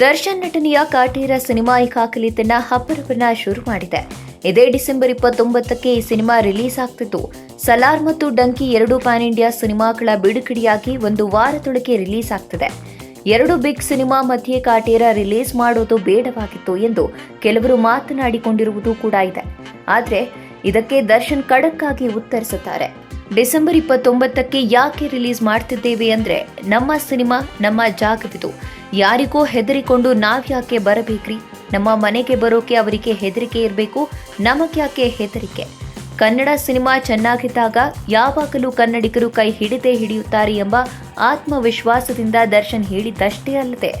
ದರ್ಶನ್ ನಟನೆಯ ಕಾಟೇರ ಸಿನಿಮಾ ಈಗಾಗಲೇ ತನ್ನ ಹಬ್ಬರವನ್ನ ಶುರು ಮಾಡಿದೆ. ಇದೇ ಡಿಸೆಂಬರ್ ಇಪ್ಪತ್ತೊಂಬತ್ತಕ್ಕೆ ಈ ಸಿನಿಮಾ ರಿಲೀಸ್ ಆಗ್ತಿತ್ತು. ಸಲಾರ್ ಮತ್ತು ಡಂಕಿ ಎರಡು ಪ್ಯಾನ್ ಇಂಡಿಯಾ ಸಿನಿಮಾಗಳ ಬಿಡುಗಡೆಯಾಗಿ ಒಂದು ವಾರದೊಳಗೆ ರಿಲೀಸ್ ಆಗ್ತಿದೆ. ಎರಡು ಬಿಗ್ ಸಿನಿಮಾ ಮಧ್ಯೆ ಕಾಟೇರ ರಿಲೀಸ್ ಮಾಡೋದು ಬೇಡವಾಗಿತ್ತು ಎಂದು ಕೆಲವರು ಮಾತನಾಡಿಕೊಂಡಿರುವುದು ಕೂಡ ಇದೆ. ಆದರೆ ಇದಕ್ಕೆ ದರ್ಶನ್ ಖಡಕ್ ಆಗಿ ಉತ್ತರಿಸುತ್ತಾರೆ. ಡಿಸೆಂಬರ್ ಇಪ್ಪತ್ತೊಂಬತ್ತಕ್ಕೆ ಯಾಕೆ ರಿಲೀಸ್ ಮಾಡ್ತಿದ್ದೇವೆ ಅಂದ್ರೆ ನಮ್ಮ ಸಿನಿಮಾ ನಮ್ಮ ಜಾಗವಿದು. ಯಾರಿಗೂ ಹೆದರಿಕೊಂಡು ನಾವ್ಯಾಕೆ ಬರಬೇಕ್ರಿ? ನಮ್ಮ ಮನೆಗೆ ಬರೋಕೆ ಅವರಿಗೆ ಹೆದರಿಕೆ ಇರಬೇಕು ನಮಗ್ಯಾಕೆ ಹೆದರಿಕೆ? ಕನ್ನಡ ಸಿನಿಮಾ ಚೆನ್ನಾಗಿದ್ದಾಗ ಯಾವಾಗಲೂ ಕನ್ನಡಿಗರು ಕೈ ಹಿಡಿದೇ ಹಿಡಿಯುತ್ತಾರೆ ಎಂಬ ಆತ್ಮವಿಶ್ವಾಸದಿಂದ ದರ್ಶನ್ ಹೇಳಿದ್ದಷ್ಟೇ ಅಲ್ಲದೆ,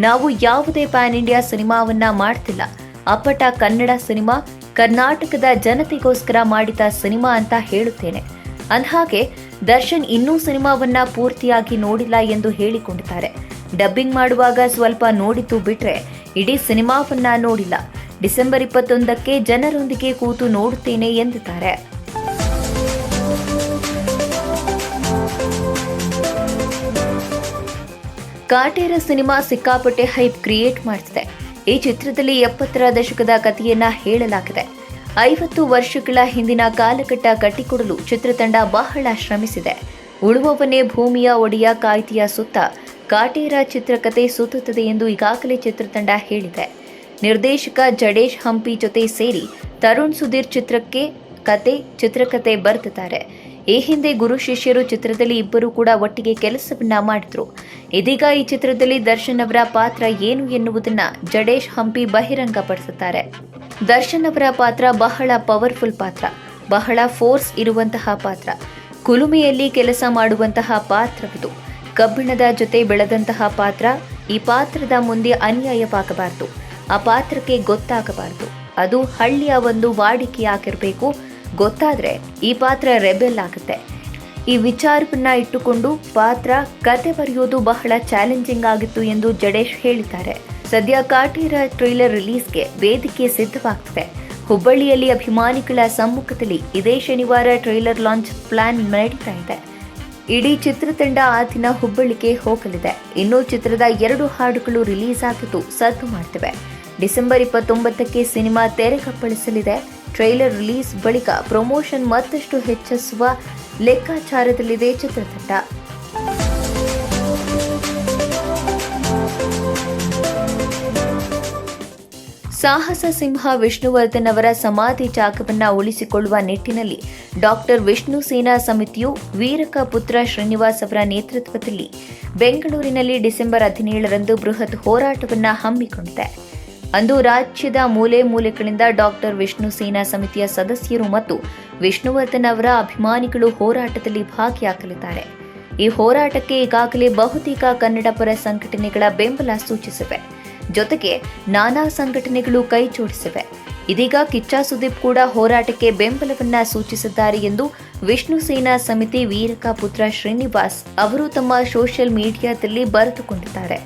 ನಾವು ಯಾವುದೇ ಪ್ಯಾನ್ ಇಂಡಿಯಾ ಸಿನಿಮಾವನ್ನ ಮಾಡ್ತಿಲ್ಲ. ಅಪ್ಪಟ ಕನ್ನಡ ಸಿನಿಮಾ, ಕರ್ನಾಟಕದ ಜನತೆಗೋಸ್ಕರ ಮಾಡಿದ ಸಿನಿಮಾ ಅಂತ ಹೇಳುತ್ತೇನೆ. ಅಂದಹಾಗೆ, ದರ್ಶನ್ ಇನ್ನೂ ಸಿನಿಮಾವನ್ನ ಪೂರ್ತಿಯಾಗಿ ನೋಡಿಲ್ಲ ಎಂದು ಹೇಳಿಕೊಂಡಿದ್ದಾರೆ. ಡಬ್ಬಿಂಗ್ ಮಾಡುವಾಗ ಸ್ವಲ್ಪ ನೋಡಿತು ಬಿಟ್ರೆ ಇಡೀ ಸಿನಿಮಾವನ್ನ ನೋಡಿಲ್ಲ. ಡಿಸೆಂಬರ್ ಇಪ್ಪತ್ತೊಂದಕ್ಕೆ ಜನರೊಂದಿಗೆ ಕೂತು ನೋಡುತ್ತೇನೆ ಎಂದಿದ್ದಾರೆ. ಕಾಟೇರ ಸಿನಿಮಾ ಸಿಕ್ಕಾಪಟ್ಟೆ ಹೈಪ್ ಕ್ರಿಯೇಟ್ ಮಾಡ್ತಿದೆ. ಈ ಚಿತ್ರದಲ್ಲಿ ಎಪ್ಪತ್ತರ ದಶಕದ ಕಥೆಯನ್ನ ಹೇಳಲಾಗಿದೆ. ಐವತ್ತು ವರ್ಷಗಳ ಹಿಂದಿನ ಕಾಲಘಟ್ಟ ಕಟ್ಟಿಕೊಡಲು ಚಿತ್ರತಂಡ ಬಹಳ ಶ್ರಮಿಸಿದೆ. ಉಳುವವನೇ ಭೂಮಿಯ ಒಡೆಯ ಕಾಯ್ದೆಯ ಸುತ್ತ ಕಾಟೇರ ಚಿತ್ರಕಥೆ ಸುತ್ತುತ್ತದೆ ಎಂದು ಈಗಾಗಲೇ ಚಿತ್ರತಂಡ ಹೇಳಿದೆ. ನಿರ್ದೇಶಕ ಜಡೇಶ್ ಹಂಪಿ ಜೊತೆ ಸೇರಿ ತರುಣ್ ಸುಧೀರ್ ಚಿತ್ರಕ್ಕೆ ಕತೆ ಚಿತ್ರಕಥೆ ಬರೆದಿದ್ದಾರೆ. ಈ ಹಿಂದೆ ಗುರು ಶಿಷ್ಯರು ಚಿತ್ರದಲ್ಲಿ ಇಬ್ಬರು ಕೂಡ ಒಟ್ಟಿಗೆ ಕೆಲಸವನ್ನ ಮಾಡಿದ್ರು. ಇದೀಗ ಈ ಚಿತ್ರದಲ್ಲಿ ದರ್ಶನ್ ಅವರ ಪಾತ್ರ ಏನು ಎನ್ನುವುದನ್ನ ಜಡೇಶ್ ಹಂಪಿ ಬಹಿರಂಗಪಡಿಸುತ್ತಾರೆ. ದರ್ಶನ್ ಅವರ ಪಾತ್ರ ಬಹಳ ಪವರ್ಫುಲ್ ಪಾತ್ರ, ಬಹಳ ಫೋರ್ಸ್ ಇರುವಂತಹ ಪಾತ್ರ, ಕುಲುಮೆಯಲ್ಲಿ ಕೆಲಸ ಮಾಡುವಂತಹ ಪಾತ್ರವಿದು. ಕಬ್ಬಿಣದ ಜೊತೆ ಬೆಳೆದಂತಹ ಪಾತ್ರ ಈ ಪಾತ್ರದ ಮುಂದೆ ಅನ್ಯಾಯವಾಗಬಾರದು. ಆ ಪಾತ್ರಕ್ಕೆ ಗೊತ್ತಾಗಬಾರದು. ಅದು ಹಳ್ಳಿಯ ಒಂದು ವಾಡಿಕೆಯಾಗಿರಬೇಕು. ಗೊತ್ತಾದರೆ ಈ ಪಾತ್ರ ರೆಬೆಲ್ ಆಗುತ್ತೆ. ಈ ವಿಚಾರವನ್ನ ಇಟ್ಟುಕೊಂಡು ಪಾತ್ರ ಕತೆ ಬರೆಯೋದು ಬಹಳ ಚಾಲೆಂಜಿಂಗ್ ಆಗಿತ್ತು ಎಂದು ಜಡೇಶ್ ಹೇಳಿದ್ದಾರೆ. ಸದ್ಯ ಕಾಟೀರ ಟ್ರೈಲರ್ ರಿಲೀಸ್ಗೆ ವೇದಿಕೆ ಸಿದ್ಧವಾಗ್ತಿದೆ. ಹುಬ್ಬಳ್ಳಿಯಲ್ಲಿ ಅಭಿಮಾನಿಗಳ ಸಮ್ಮುಖದಲ್ಲಿ ಇದೇ ಶನಿವಾರ ಟ್ರೈಲರ್ ಲಾಂಚ್ ಪ್ಲಾನ್ ನಡೀತಾ ಇದೆ. ಇಡೀ ಚಿತ್ರತಂಡ ಆ ದಿನ ಹುಬ್ಬಳ್ಳಿಗೆ ಹೋಗಲಿದೆ. ಇನ್ನು ಚಿತ್ರದ ಎರಡು ಹಾಡುಗಳು ರಿಲೀಸ್ ಆಗಿದ್ದು ಸದ್ದು ಮಾಡ್ತಿವೆ. ಡಿಸೆಂಬರ್ ಇಪ್ಪತ್ತೊಂಬತ್ತಕ್ಕೆ ಸಿನಿಮಾ ತೆರೆಕಪ್ಪಳಿಸಲಿದೆ. ಟ್ರೈಲರ್ ರಿಲೀಸ್ ಬಳಿಕ ಪ್ರಮೋಷನ್ ಮತ್ತಷ್ಟು ಹೆಚ್ಚಿಸುವ ಲೆಕ್ಕಾಚಾರದಲ್ಲಿದೆ ಚಿತ್ರತಂಡ. ಸಾಹಸ ಸಿಂಹ ವಿಷ್ಣುವರ್ಧನ್ ಅವರ ಸಮಾಧಿ ಜಾಗವನ್ನು ಉಳಿಸಿಕೊಳ್ಳುವ ನಿಟ್ಟಿನಲ್ಲಿ ಡಾಕ್ಟರ್ ವಿಷ್ಣು ಸೇನಾ ಸಮಿತಿಯು ವೀರಕ ಪುತ್ರ ಶ್ರೀನಿವಾಸ್ ಅವರ ನೇತೃತ್ವದಲ್ಲಿ ಬೆಂಗಳೂರಿನಲ್ಲಿ ಡಿಸೆಂಬರ್ ಹದಿನೇಳರಂದು ಬೃಹತ್ ಹೋರಾಟವನ್ನು ಹಮ್ಮಿಕೊಂಡಿದೆ. ಅಂದು ರಾಜ್ಯದ ಮೂಲೆ ಮೂಲೆಗಳಿಂದ ಡಾಕ್ಟರ್ ವಿಷ್ಣು ಸೇನಾ ಸಮಿತಿಯ ಸದಸ್ಯರು ಮತ್ತು ವಿಷ್ಣುವರ್ಧನ್ ಅವರ ಅಭಿಮಾನಿಗಳು ಹೋರಾಟದಲ್ಲಿ ಭಾಗಿಯಾಗಲಿದ್ದಾರೆ. ಈ ಹೋರಾಟಕ್ಕೆ ಈಗಾಗಲೇ ಬಹುತೇಕ ಕನ್ನಡ ಪರ ಸಂಘಟನೆಗಳ ಬೆಂಬಲ ಸೂಚಿಸಿವೆ. ಜೊತೆಗೆ ನಾನಾ ಸಂಘಟನೆಗಳು ಕೈ ಜೋಡಿಸಿವೆ. ಇದೀಗ ಕಿಚ್ಚ ಸುದೀಪ್ ಕೂಡ ಹೋರಾಟಕ್ಕೆ ಬೆಂಬಲವನ್ನ ಸೂಚಿಸಿದ್ದಾರೆ ಎಂದು ವಿಷ್ಣು ಸೇನಾ ಸಮಿತಿ ವೀರಕ ಪುತ್ರ ಶ್ರೀನಿವಾಸ್ ಅವರು ತಮ್ಮ ಸೋಷಿಯಲ್ ಮೀಡಿಯಾದಲ್ಲಿ ಬರೆದುಕೊಂಡಿದ್ದಾರೆ.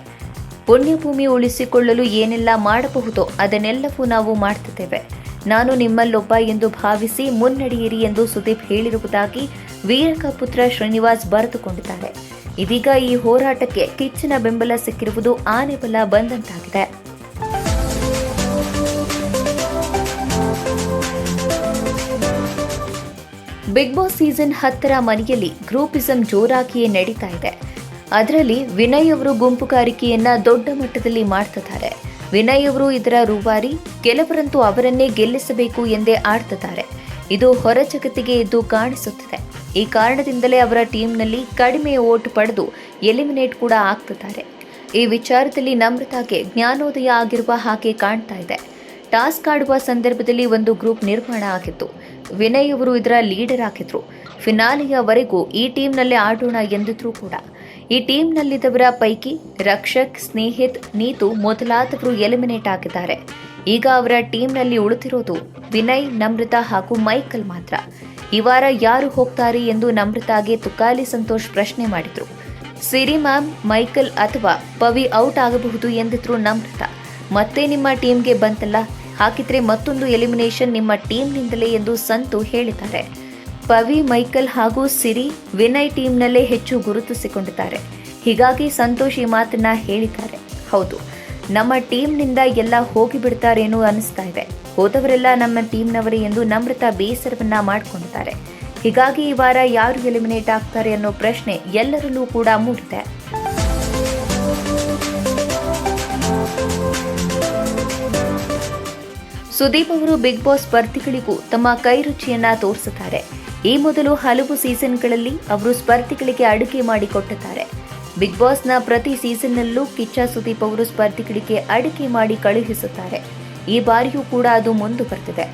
ಪುಣ್ಯಭೂಮಿ ಉಳಿಸಿಕೊಳ್ಳಲು ಏನೆಲ್ಲ ಮಾಡಬಹುದೋ ಅದನ್ನೆಲ್ಲವೂ ನಾವು ಮಾಡ್ತಿದ್ದೇವೆ. ನಾನು ನಿಮ್ಮಲ್ಲೊಬ್ಬ ಎಂದು ಭಾವಿಸಿ ಮುನ್ನಡೆಯಿರಿ ಎಂದು ಸುದೀಪ್ ಹೇಳಿರುವುದಾಗಿ ವೀರಕ ಪುತ್ರ ಶ್ರೀನಿವಾಸ್ ಬರೆದುಕೊಂಡಿದ್ದಾರೆ. ಇದೀಗ ಈ ಹೋರಾಟಕ್ಕೆ ಕಿಚ್ಚಿನ ಬೆಂಬಲ ಸಿಕ್ಕಿರುವುದು ಆನೆ ಬಲ ಬಂದಂತಾಗಿದೆ. ಬಿಗ್ ಬಾಸ್ ಸೀಸನ್ ಹತ್ತರ ಮನೆಯಲ್ಲಿ ಗ್ರೂಪಿಸಂ ಜೋರಾಗಿಯೇ ನಡೀತಾ ಇದೆ. ಅದರಲ್ಲಿ ವಿನಯ್ ಅವರು ಗುಂಪುಗಾರಿಕೆಯನ್ನ ದೊಡ್ಡ ಮಟ್ಟದಲ್ಲಿ ಮಾಡ್ತಿದ್ದಾರೆ. ವಿನಯ್ ಅವರು ಇದರ ರೂವಾರಿ, ಕೆಲವರಂತೂ ಅವರನ್ನೇ ಗೆಲ್ಲಿಸಬೇಕು ಎಂದೇ ಆಡ್ತಿದ್ದಾರೆ. ಇದು ಹೊರ ಜಗತ್ತಿಗೆ ಎದ್ದು ಕಾಣಿಸುತ್ತಿದೆ. ಈ ಕಾರಣದಿಂದಲೇ ಅವರ ಟೀಮ್ನಲ್ಲಿ ಕಡಿಮೆ ಓಟ್ ಪಡೆದು ಎಲಿಮಿನೇಟ್ ಕೂಡ ಆಗ್ತಿದ್ದಾರೆ. ಈ ವಿಚಾರದಲ್ಲಿ ನಮ್ರತಾಗೆ ಜ್ಞಾನೋದಯ ಆಗಿರುವ ಹಾಗೆ ಕಾಣ್ತಾ ಇದೆ. ಟಾಸ್ಕ್ ಆಡುವ ಸಂದರ್ಭದಲ್ಲಿ ಒಂದು ಗ್ರೂಪ್ ನಿರ್ಮಾಣ ಆಗಿತ್ತು. ವಿನಯ್ ಅವರು ಇದರ ಲೀಡರ್ ಆಗಿದ್ರು. ಫಿನಾಲಿಯವರೆಗೂ ಈ ಟೀಮ್ನಲ್ಲೇ ಆಡೋಣ ಎಂದಿದ್ರು ಕೂಡ. ಈ ಟೀಮ್ನಲ್ಲಿದ್ದವರ ಪೈಕಿ ರಕ್ಷಕ್, ಸ್ನೇಹಿತ್, ನೀತು ಮೊದಲಾದವರು ಎಲಿಮಿನೇಟ್ ಆಗಿದ್ದಾರೆ. ಈಗ ಅವರ ಟೀಮ್ನಲ್ಲಿ ಉಳಿದಿರೋದು ವಿನಯ್, ನಮ್ರತಾ ಹಾಗೂ ಮೈಕಲ್ ಮಾತ್ರ. ಈ ವಾರ ಯಾರು ಹೋಗ್ತಾರೆ ಎಂದು ನಮ್ರತಾಗೆ ತುಕಾಲಿ ಸಂತೋಷ್ ಪ್ರಶ್ನೆ ಮಾಡಿದ್ರು. ಸಿರಿ ಮ್ಯಾಮ್, ಮೈಕಲ್ ಅಥವಾ ಪವಿ ಔಟ್ ಆಗಬಹುದು ಎಂದಿದ್ರು ನಮ್ರತಾ. ಮತ್ತೆ ನಿಮ್ಮ ಟೀಮ್ಗೆ ಬಂತಲ್ಲ? ಹಾಕಿದ್ರೆ ಮತ್ತೊಂದು ಎಲಿಮಿನೇಷನ್ ನಿಮ್ಮ ಟೀಮ್ನಿಂದಲೇ ಎಂದು ಸಂತು ಹೇಳಿದ್ದಾರೆ. ಪವಿ, ಮೈಕಲ್ ಹಾಗೂ ಸಿರಿ ವಿನಯ್ ಟೀಮ್ನಲ್ಲೇ ಹೆಚ್ಚು ಗುರುತಿಸಿಕೊಂಡಿದ್ದಾರೆ ಹೀಗಾಗಿ ಸಂತೋಷ್ ಈ ಮಾತನ್ನ ಹೇಳಿದ್ದಾರೆ. ಹೌದು, ನಮ್ಮ ಟೀಮ್ನಿಂದ ಎಲ್ಲ ಹೋಗಿಬಿಡ್ತಾರೇನೋ ಅನಿಸ್ತಾ ಇದೆ. ಹೋದವರೆಲ್ಲ ನಮ್ಮ ಟೀಮ್ನವರೇ ಎಂದು ನಮ್ರತ ಬೇಸರವನ್ನ ಮಾಡಿಕೊಂಡಿದ್ದಾರೆ ಹೀಗಾಗಿ ಈ ವಾರ ಯಾರು ಎಲಿಮಿನೇಟ್ ಆಗ್ತಾರೆ ಅನ್ನೋ ಪ್ರಶ್ನೆ ಎಲ್ಲರಲ್ಲೂ ಕೂಡ ಮೂಡಿದೆ. ಸುದೀಪ್ ಅವರು ಬಿಗ್ ಬಾಸ್ ಸ್ಪರ್ಧಿಗಳಿಗೂ ತಮ್ಮ ಕೈರುಚಿಯನ್ನ ತೋರಿಸುತ್ತಾರೆ. ಈ ಮೊದಲು ಹಲವು ಸೀಸನ್ಗಳಲ್ಲಿ ಅವರು ಸ್ಪರ್ಧಿಗಳಿಗೆ ಅಡುಗೆ ಮಾಡಿಕೊಟ್ಟಿದ್ದಾರೆ. ಬಿಗ್ ಬಾಸ್ನ ಪ್ರತಿ ಸೀಸನ್ನಲ್ಲೂ ಕಿಚ್ಚ ಸುದೀಪ್ ಅವರು ಸ್ಪರ್ಧಿಗಳಿಗೆ ಅಡುಗೆ ಮಾಡಿ ಕಳುಹಿಸುತ್ತಾರೆ. ಈ ಬಾರಿಯೂ ಕೂಡ ಅದು ಮುಂದುವರೆದಿದೆ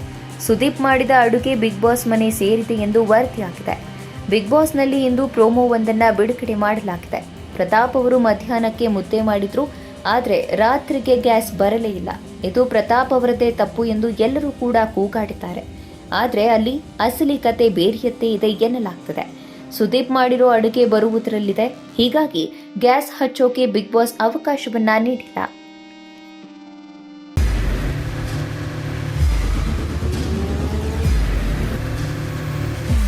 ಸುದೀಪ್ ಮಾಡಿದ ಅಡುಗೆ ಬಿಗ್ ಬಾಸ್ ಮನೆ ಸೇರಿದೆ ಎಂದು ವರದಿಯಾಗಿದೆ ಬಿಗ್ ಬಾಸ್ನಲ್ಲಿ ಇಂದು ಪ್ರೋಮೋ ಒಂದನ್ನ ಬಿಡುಗಡೆ ಮಾಡಲಾಗಿದೆ. ಪ್ರತಾಪ್ ಅವರು ಮಧ್ಯಾಹ್ನಕ್ಕೆ ಮುದ್ದೆ ಮಾಡಿದ್ರು, ಆದರೆ ರಾತ್ರಿಗೆ ಗ್ಯಾಸ್ ಬರಲೇ ಇಲ್ಲ. ಇದು ಪ್ರತಾಪ್ ಅವರದೇ ತಪ್ಪು ಎಂದು ಎಲ್ಲರೂ ಕೂಡ ಕೂಗಾಡಿದ್ದಾರೆ. ಆದರೆ ಅಲ್ಲಿ ಅಸಲಿ ಕತೆ ಬೇರೆಯತ್ತೆ ಇದೆ ಎನ್ನಲಾಗ್ತದೆ. ಸುದೀಪ್ ಮಾಡಿರೋ ಅಡುಗೆ ಬರುವುದರಲ್ಲಿದೆ. ಹೀಗಾಗಿ ಗ್ಯಾಸ್ ಹಚ್ಚೋಕೆ ಬಿಗ್ ಬಾಸ್ ಅವಕಾಶವನ್ನ ನೀಡಿಲ್ಲ.